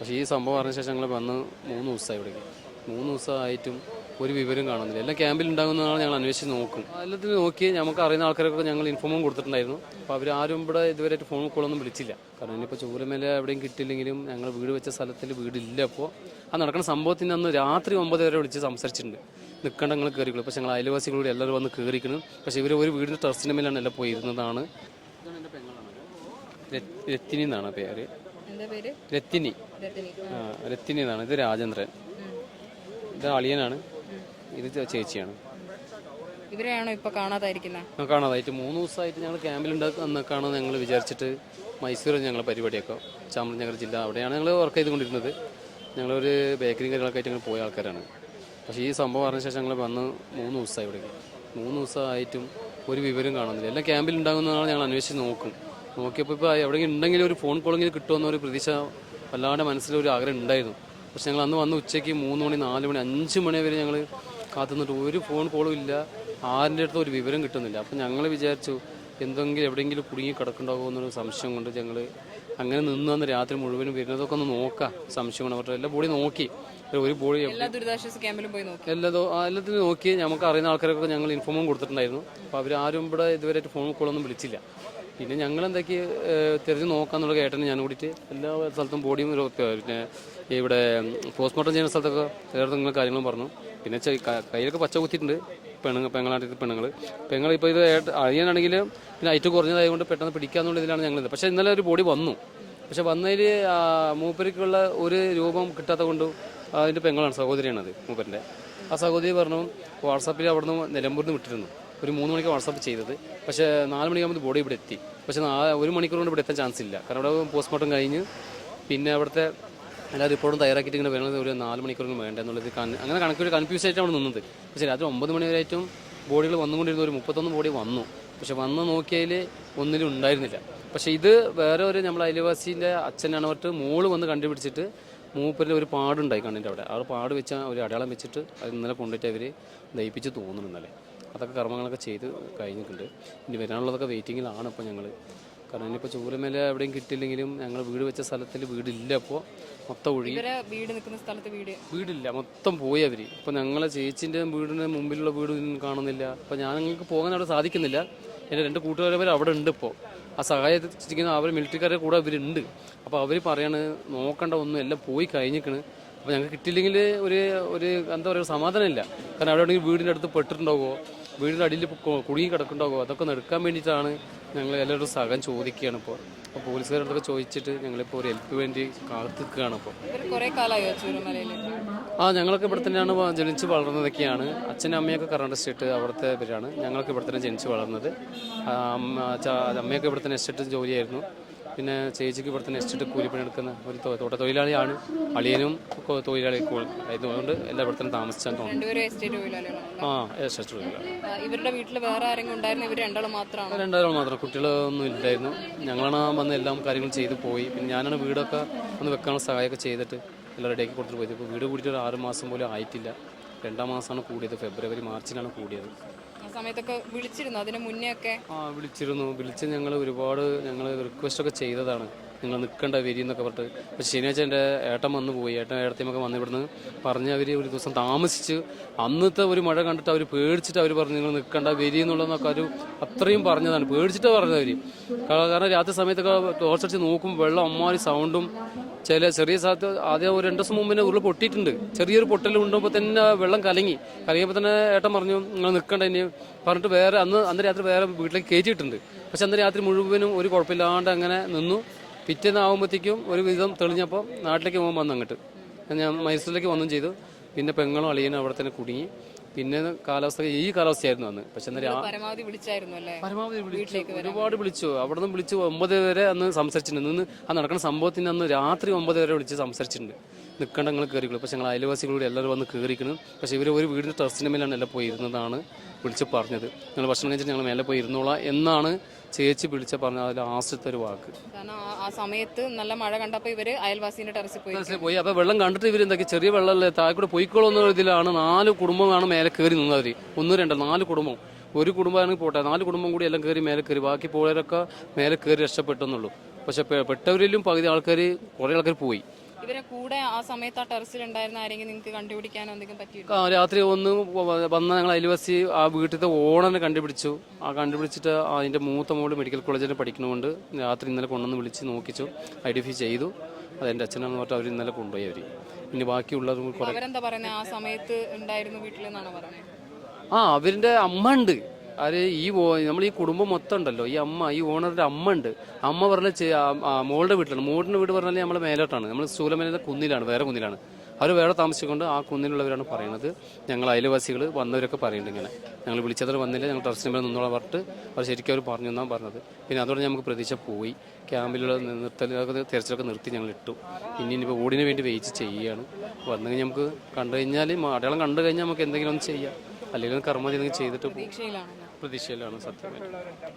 പക്ഷേ ഈ സംഭവം അറിഞ്ഞ ശേഷം ഞങ്ങൾ വന്ന് മൂന്ന് ദിവസമായി ഇവിടെ മൂന്ന് ദിവസമായിട്ടും ഒരു വിവരം കാണുന്നില്ല. എല്ലാം ക്യാമ്പിൽ ഉണ്ടാകുന്നതാണ് ഞങ്ങൾ അന്വേഷിച്ച് നോക്കും. എല്ലാത്തിനും നോക്കി നമുക്ക് അറിയുന്ന ആൾക്കാരൊക്കെ ഞങ്ങൾ ഇൻഫോമും കൊടുത്തിട്ടുണ്ടായിരുന്നു. അപ്പോൾ അവർ ആരും ഇവിടെ ഇതുവരെ ഫോൺ കോളൊന്നും വിളിച്ചില്ല. കാരണം ഇനിയിപ്പോൾ ചൂരമേല എവിടെയും കിട്ടില്ലെങ്കിലും ഞങ്ങൾ വീട് വെച്ച സ്ഥലത്തിൽ വീടില്ല അപ്പോൾ ആ നടക്കുന്ന സംഭവത്തിന് അന്ന് രാത്രി ഒമ്പത് വരെ വിളിച്ച് സംസാരിച്ചിട്ടുണ്ട്. നിൽക്കേണ്ട ഞങ്ങൾ കയറിക്കുള്ളൂ പക്ഷേ ഞങ്ങൾ അയൽവാസികളോട് എല്ലാവരും വന്ന് കയറിക്കണം പക്ഷേ ഇവർ ഒരു വീടിന്റെ ടെറസിന്റെ മേലാണ് എല്ലാം പോയിരുന്നതാണ്. ഇതാണ് എന്റെ പെങ്ങളാണ്? രത്- രത്തിനി എന്നാണ് പേര്. എന്താ പേര്? രത്തിനി. രജനി ആ. രത്തിനി എന്നാണ്. ഇത് രാജേന്ദ്രൻ. ഇത് അളിയനാണ്. ഇത് ചേ- ചേച്ചിയാണ്. ഇവരെയാണോ ഇപ്പൊ കാണാതായിരിക്കുന്നത് ആ, കാണാതായിട്ട് മൂന്ന് ദിവസമായിട്ട് ഞങ്ങൾ ക്യാമ്പിലുണ്ടാക്കുന്നൊക്കെയാണ് ഞങ്ങൾ വിചാരിച്ചിട്ട് മൈസൂരിൽ ഞങ്ങൾ പരിപാടിയൊക്കെ. ചാമരാജനഗർ ജില്ല. അവിടെയാണ് ഞങ്ങൾ വർക്ക് ചെയ്തുകൊണ്ടിരുന്നത്. ഞങ്ങളൊരു ബേക്കറിയും കാര്യങ്ങളൊക്കെ ആയിട്ട് ഞങ്ങൾ പോയ ആൾക്കാരാണ്. പക്ഷേ ഈ സംഭവം അറിഞ്ഞ ശേഷം ഞങ്ങൾ വന്ന് മൂന്ന് ദിവസമായി ഇവിടെ മൂന്ന് ദിവസമായിട്ടും ഒരു വിവരം കാണുന്നില്ല. എല്ലാം ക്യാമ്പിൽ ഉണ്ടാകുന്നതാണ് ഞങ്ങൾ അന്വേഷിച്ച് നോക്കും. നോക്കിയപ്പോൾ ഇപ്പോൾ എവിടെയെങ്കിലും ഉണ്ടെങ്കിലും ഒരു ഫോൺ കോളെങ്കിലും കിട്ടുമെന്നൊരു പ്രതീക്ഷ വല്ലാണ്ട് മനസ്സിലൊരു ആഗ്രഹം ഉണ്ടായിരുന്നു. പക്ഷെ ഞങ്ങൾ അന്ന് വന്ന് ഉച്ചയ്ക്ക് മൂന്ന് മണി നാല് മണി അഞ്ച് മണി വരെ ഞങ്ങൾ കാത്തുനിന്നിട്ട് ഒരു ഫോൺ കോളും ഇല്ല. ആരുടെ അടുത്ത് ഒരു വിവരം കിട്ടുന്നില്ല. അപ്പം ഞങ്ങൾ വിചാരിച്ചു എന്തെങ്കിലും എവിടെയെങ്കിലും കുടുങ്ങി കിടക്കുന്നുണ്ടാകുമോ എന്നൊരു സംശയം കൊണ്ട് ഞങ്ങൾ അങ്ങനെ നിന്ന് വന്ന് രാത്രി മുഴുവനും വരുന്നതൊക്കെ ഒന്ന് നോക്കാം. സംശയം കൊണ്ട് അവരുടെ എല്ലാ ബോഡി നോക്കി. ഒരു ബോഡി എല്ലാ ദുരിതാശ്വാസ ക്യാമ്പിലും പോയി നോക്കി. എല്ലാതോ എല്ലാത്തിനും നോക്കി. നമുക്ക് അറിയുന്ന ആൾക്കാരൊക്കെ ഞങ്ങൾ ഇൻഫോമും കൊടുത്തിട്ടുണ്ടായിരുന്നു. അപ്പോൾ അവരാരും ഇവിടെ ഇതുവരെ ഫോൺ കോളൊന്നും വിളിച്ചില്ല. പിന്നെ ഞങ്ങൾ എന്തൊക്കെ തിരഞ്ഞു നോക്കാന്നുള്ള കേട്ടന് ഞാൻ കൂടിയിട്ട് എല്ലാ സ്ഥലത്തും ബോഡിയും പിന്നെ ഇവിടെ പോസ്റ്റ്മോർട്ടം ചെയ്യുന്ന സ്ഥലത്തൊക്കെ ചേർത്ത് നിങ്ങൾ കാര്യങ്ങളും പറഞ്ഞു. പിന്നെ കയ്യിലൊക്കെ പച്ച കുത്തിയിട്ടുണ്ട്. പെണ്ണുങ്ങൾ പെങ്ങളായിട്ട് പെണ്ണുങ്ങൾ പെങ്ങൾ ഇപ്പോൾ ഇത് അറിയാനാണെങ്കിൽ പിന്നെ ഐറ്റ് കുറഞ്ഞതായതുകൊണ്ട് പെട്ടെന്ന് പിടിക്കാന്നുള്ള ഇതിലാണ് ഞങ്ങൾ പക്ഷേ ഇന്നലെ ഒരു ബോഡി വന്നു. പക്ഷെ വന്നതിൽ മൂപ്പരിക്കുള്ള ഒരു രൂപം കിട്ടാത്ത കൊണ്ട് അതിന്റെ പെങ്ങളാണ് സഹോദരിയാണ് അത് മൂപ്പരിന്റെ ആ സഹോദരി പറഞ്ഞു വാട്സാപ്പിൽ അവിടുന്ന് നിലമ്പൂരിൽ നിന്ന് വിട്ടിരുന്നു. ഒരു മൂന്ന് മണിക്ക് വാട്സാപ്പ് ചെയ്തത്. പക്ഷേ നാല് മണിയാകുമ്പോൾ ബോഡി ഇവിടെ എത്തി. പക്ഷേ ഒരു മണിക്കൂർ കൊണ്ട് ഇവിടെ എത്താൻ ചാൻസ് ഇല്ല. കാരണം അവിടെ പോസ്റ്റ്മോർട്ടം കഴിഞ്ഞ് പിന്നെ അവിടുത്തെ എല്ലാ റിപ്പോർട്ടും തയ്യാറാക്കിയിട്ട് ഇങ്ങനെ വേണമെങ്കിൽ ഒരു നാല് മണിക്കൂറിന് വേണ്ട എന്നുള്ളത് അങ്ങനെ കണക്കൊരു കൺഫ്യൂസ് ആയിട്ടാണ് നിന്നത്. പക്ഷേ രാത്രി ഒമ്പത് മണി വരെ ഏറ്റവും ബോഡികൾ വന്നുകൊണ്ടിരുന്ന ഒരു മുപ്പത്തൊന്ന് ബോഡി വന്നു. പക്ഷെ വന്ന് നോക്കിയതിൽ ഒന്നിലും ഉണ്ടായിരുന്നില്ല. പക്ഷേ ഇത് വേറെ ഒരു നമ്മൾ അയൽവാസീന്റെ അച്ഛനാണ് പറഞ്ഞിട്ട് മോൾ വന്ന് കണ്ടുപിടിച്ചിട്ട് മൂപ്പരിൽ ഒരു പാടുണ്ടായി കണ്ണിന്റെ അവിടെ. ആ പാട് വെച്ച ഒരു അടയാളം വെച്ചിട്ട് അത് ഇന്നലെ കൊണ്ടിട്ട് അവർ ദയിപ്പിച്ച് തോന്നുന്നു ഇന്നലെ. അതൊക്കെ കർമ്മങ്ങളൊക്കെ ചെയ്ത് കഴിഞ്ഞിട്ടുണ്ട്. ഇനി വരാനുള്ളതൊക്കെ വെയിറ്റിങ്ങിലാണ് ഇപ്പോൾ ഞങ്ങൾ കാരണം ഇനിയിപ്പോൾ ചൂരമേല എവിടെയും കിട്ടില്ലെങ്കിലും ഞങ്ങൾ വീട് വെച്ച സ്ഥലത്തിൽ വീടില്ല അപ്പോൾ മൊത്തം ഒഴി വീട് നിൽക്കുന്ന സ്ഥലത്ത് വീട്? വീടില്ല. മൊത്തം പോയി അവർ ഇപ്പം ഞങ്ങളെ ചേച്ചിന്റെ വീടിന് മുമ്പിലുള്ള വീട് കാണുന്നില്ല. അപ്പം ഞാൻ നിങ്ങൾക്ക് പോകാൻ അവിടെ സാധിക്കുന്നില്ല. എന്റെ രണ്ട് കൂട്ടുകാരവർ അവിടെ ഉണ്ട് ഇപ്പോൾ ആ സഹായിച്ചിരിക്കുന്ന അവർ മിലിറ്ററിക്കാരുടെ കൂടെ അവരുണ്ട്. അപ്പോൾ അവർ പറയാണ് നോക്കേണ്ട ഒന്നും എല്ലാം പോയി കഴിഞ്ഞിക്കണ്. അപ്പോൾ ഞങ്ങൾക്ക് കിട്ടിയില്ലെങ്കിൽ ഒരു ഒരു എന്താ പറയുക സമാധാനമില്ല കാരണം അവിടെ വീടിന്റെ അടുത്ത് പെട്ടിട്ടുണ്ടാവുമോ വീടിന്റെ അടിയിൽ കുടുങ്ങി കിടക്കുന്നുണ്ടാവുമോ അതൊക്കെ ഒന്ന് എടുക്കാൻ വേണ്ടിയിട്ടാണ് ഞങ്ങൾ എല്ലാവരും സഹായം ചോദിക്കുകയാണ് ഇപ്പോൾ. അപ്പോൾ പോലീസുകാരോടൊക്കെ ചോദിച്ചിട്ട് ഞങ്ങളിപ്പോൾ ഒരു ഹെൽപ്പ് വേണ്ടി കാത്തിക്കുകയാണ് ഇപ്പോൾ. ആ ഞങ്ങളൊക്കെ ഇവിടെ തന്നെയാണ് ജനിച്ച് വളർന്നതൊക്കെയാണ്. അച്ഛനും അമ്മയൊക്കെ കർണാടക സ്റ്റേറ്റ് അവിടുത്തെ പേരാണ് ഞങ്ങളൊക്കെ ഇവിടെ തന്നെ ജനിച്ച് വളർന്നത്. അമ്മ അമ്മയൊക്കെ ഇവിടെ തന്നെ എസ്റ്റേറ്റ് ജോലിയായിരുന്നു. പിന്നെ ചേച്ചിക്ക് ഇവിടെ തന്നെ എസ്റ്റേറ്റ് കൂലിപ്പണി എടുക്കുന്ന ഒരു തോട്ട തൊഴിലാളിയാണ് അളിയനും തൊഴിലാളി ആയതുകൊണ്ട് എല്ലാം ഇവിടെ തന്നെ താമസിച്ചാൻ തോന്നുന്നു. ആ എസ്റ്റേറ്റ് തൊഴിലാളി. ഇവരുടെ വീട്ടിൽ വേറെ ആരെങ്കിലും ഉണ്ടായിരുന്നു? ഇവർ രണ്ടാളും മാത്രമാണ്? രണ്ടായിരം മാത്രം. കുട്ടികളൊന്നും ഇല്ലായിരുന്നു. ഞങ്ങളാണ് വന്ന് എല്ലാം കാര്യങ്ങളും ചെയ്തു പോയി. പിന്നെ ഞാനാണ് വീടൊക്കെ ഒന്ന് വെക്കാനുള്ള സഹായമൊക്കെ ചെയ്തിട്ട് എല്ലാം റെഡിയാക്കി കൊടുത്തിട്ട് പോയത്. ഇപ്പോൾ വീട് കൂടിയിട്ട് ഒരു ആറ് മാസം പോലും ആയിട്ടില്ല. രണ്ടാം മാസമാണ് കൂടിയത്. ഫെബ്രുവരി മാർച്ചിലാണ് കൂടിയത്. സമയത്തൊക്കെ വിളിച്ചിരുന്നു? അതിന് മുന്നേ ഒക്കെ? ആ വിളിച്ചിരുന്നു. വിളിച്ച് ഞങ്ങൾ ഒരുപാട് ഞങ്ങൾ റിക്വസ്റ്റ് ഒക്കെ ചെയ്തതാണ്. നിങ്ങൾ നിൽക്കേണ്ട വരി എന്നൊക്കെ പറഞ്ഞിട്ട്. അപ്പോൾ ശനിയാഴ്ച എന്റെ ഏട്ടൻ വന്ന് പോയി. ഏട്ടൻ ഏട്ടത്തിയമൊക്കെ വന്ന് ഇവിടുന്ന് പറഞ്ഞ് അവർ ഒരു ദിവസം താമസിച്ച് അന്നത്തെ ഒരു മഴ കണ്ടിട്ട് അവർ പേടിച്ചിട്ട് അവർ പറഞ്ഞു നിങ്ങൾ നിൽക്കേണ്ട വരി എന്നുള്ളതെന്നൊക്കെ ഒരു അത്രയും പറഞ്ഞതാണ്. പേടിച്ചിട്ട് പറഞ്ഞത് അവർ കാരണം രാത്രി സമയത്തൊക്കെ ടോർച്ചടിച്ച് നോക്കുമ്പോൾ വെള്ളം അമ്മാരി സൗണ്ടും ചില ചെറിയ സ്ഥലത്ത് ആദ്യം ഒരു രണ്ട് ദിവസം മുമ്പ് ഉരുൾ പൊട്ടിയിട്ടുണ്ട്. ചെറിയൊരു പൊട്ടൽ കൊണ്ടുമ്പോൾ തന്നെ വെള്ളം കലങ്ങി. കലങ്ങിയപ്പോൾ തന്നെ ഏട്ടൻ പറഞ്ഞു നിങ്ങൾ നിൽക്കണ്ട ഇനി. പറഞ്ഞിട്ട് വേറെ അന്ന് അന്ന് രാത്രി വേറെ വീട്ടിലേക്ക് കയറ്റിയിട്ടുണ്ട്. പക്ഷെ അന്ന് രാത്രി മുഴുവനും ഒരു കുഴപ്പമില്ലാണ്ട് അങ്ങനെ നിന്നു. പിറ്റേന്ന് ആകുമ്പോഴത്തേക്കും ഒരു വിധം തെളിഞ്ഞപ്പോൾ നാട്ടിലേക്ക് പോകാൻ വന്നു അങ്ങോട്ട്. ഞാൻ മൈസൂരിലേക്ക് വന്നും ചെയ്തു. പിന്നെ പെങ്ങളും അളിയനും അവിടെ തന്നെ കുടുങ്ങി. പിന്നെ കാലാവസ്ഥ ഈ കാലാവസ്ഥയായിരുന്നു അന്ന്. പക്ഷെ പരമാവധി വിളിച്ചു. ഒരുപാട് വിളിച്ചു. അവിടെ നിന്ന് വിളിച്ചു ഒമ്പത് വരെ അന്ന് സംസാരിച്ചിട്ടുണ്ട്. അന്ന് ആ നടക്കുന്ന സംഭവത്തിന് അന്ന് രാത്രി ഒമ്പത് വരെ വിളിച്ച് സംസാരിച്ചിട്ടുണ്ട്. നിൽക്കേണ്ട നിങ്ങൾ കയറിക്കുള്ളൂ പക്ഷെ ഞങ്ങൾ അയൽവാസികളോട് എല്ലാവരും വന്ന് കയറിക്കണം പക്ഷേ ഇവർ ഒരു വീടിന്റെ ടെറസിന്റെ മേലാണ് എല്ലാം പോയി ഇരുന്നതാണ് വിളിച്ച് പറഞ്ഞത്. ഞങ്ങൾ ഭക്ഷണം കഴിച്ചിട്ട് ഞങ്ങൾ മേലെ പോയി ഇരുന്നോളാം എന്നാണ് ചേച്ചി വിളിച്ച പറഞ്ഞ അതിൽ ആശ്രിത്ത ഒരു വാക്ക്. കാരണം ആ- സമയത്ത് നല്ല മഴ കണ്ടപ്പോൾ ഇവർ അയൽവാസിന്റെ ടെറസിൽ പോയി പോയി. അപ്പോൾ വെള്ളം കണ്ടിട്ട് ഇവർ എന്താക്കി ചെറിയ വെള്ളമല്ലേ താഴെ കൂടെ പോയിക്കോളൂ എന്ന ഇതിലാണ് നാല് കുടുംബമാണ് മേലെ കയറി നിന്നവർ ഒന്ന് രണ്ട് നാല് കുടുംബം. ഒരു കുടുംബമാണെങ്കിൽ പോട്ടെ നാല് കുടുംബം കൂടി എല്ലാം കയറി മേലെ കയറി. ബാക്കി പോയവരൊക്കെ മേലെ കയറി രക്ഷപ്പെട്ടെന്നുള്ളൂ. പക്ഷെ പെട്ടവരിലും പകുതി ആൾക്കാർ കുറേ ആൾക്കാർ പോയി. ഇവരെ കൂടെ ആ സമയത്ത് ആ ടെറസിൽ ഉണ്ടായിരുന്ന ആരെങ്കിലും നിങ്ങൾക്ക് കണ്ടുപിടിക്കാനോ എന്തെങ്കിലും പറ്റിയിരുന്നു ആ, രാത്രി ഒന്ന് വന്ന ഞങ്ങൾ അയൽവാസി ആ വീട്ടിലത്തെ ഓണറിനെ കണ്ടുപിടിച്ചു. ആ കണ്ടുപിടിച്ചിട്ട് അതിന്റെ മൂത്ത മോൾ മെഡിക്കൽ കോളേജിൽ പഠിക്കണമുണ്ട് രാത്രി ഇന്നലെ കൊണ്ടുവന്ന് വിളിച്ച് നോക്കിച്ചു ഐഡന്റിഫൈ ചെയ്തു. അത് എന്റെ അച്ഛനാണെന്ന് പറഞ്ഞിട്ട് അവർ ഇന്നലെ കൊണ്ടുപോയി അവർ ഇനി ബാക്കിയുള്ളത് കുറെ അവരെന്താ പറയുന്നത് ആ സമയത്ത് ഉണ്ടായിരുന്നു വീട്ടിലെന്നാണ് പറയുന്നത് ആ അവരിന്റെ അമ്മ ഉണ്ട്. ആര് ഈ നമ്മൾ ഈ കുടുംബം മൊത്തം ഉണ്ടല്ലോ ഈ അമ്മ ഈ ഓണറുടെ അമ്മ ഉണ്ട്. അമ്മ പറഞ്ഞ മോളുടെ വീട്ടിലാണ്. മോളുടെ വീട് പറഞ്ഞാൽ നമ്മളെ മേലോട്ടാണ്. നമ്മൾ സ്ഥൂലമേലെ കുന്നിലാണ് വേറെ കുന്നിലാണ്. അവർ വേറെ താമസിച്ചുകൊണ്ട് ആ കുന്നിലുള്ളവരാണ് പറയുന്നത്. ഞങ്ങൾ അയൽവാസികൾ വന്നവരൊക്കെ പറയുന്നുണ്ട് ഇങ്ങനെ. ഞങ്ങൾ വിളിച്ചതിൽ വന്നില്ല ഞങ്ങൾ ടെറസിന് മേലെ നിന്നോളാം പറഞ്ഞിട്ട് അവർ ശരിക്കും അവർ പറഞ്ഞു എന്നാണ് പറഞ്ഞത്. പിന്നെ അതോടെ നമുക്ക് പ്രതീക്ഷ പോയി. ക്യാമ്പിലുള്ള നിർത്തലൊക്കെ തിരച്ചിലൊക്കെ നിർത്തി ഞങ്ങൾ ഇട്ടു. ഇനി ഇനിയിപ്പോൾ ഓടിന് വേണ്ടി വെയിറ്റ് ചെയ്യുകയാണ് വന്നു കഴിഞ്ഞാൽ നമുക്ക് കണ്ടു കഴിഞ്ഞാൽ അടയാളം കണ്ടു കഴിഞ്ഞാൽ നമുക്ക് എന്തെങ്കിലും ഒന്ന് ചെയ്യാം. അല്ലെങ്കിൽ കർമ്മം എന്തെങ്കിലും ചെയ്തിട്ട് പ്രതീക്ഷയിലാണ് സത്യമായിട്ട്.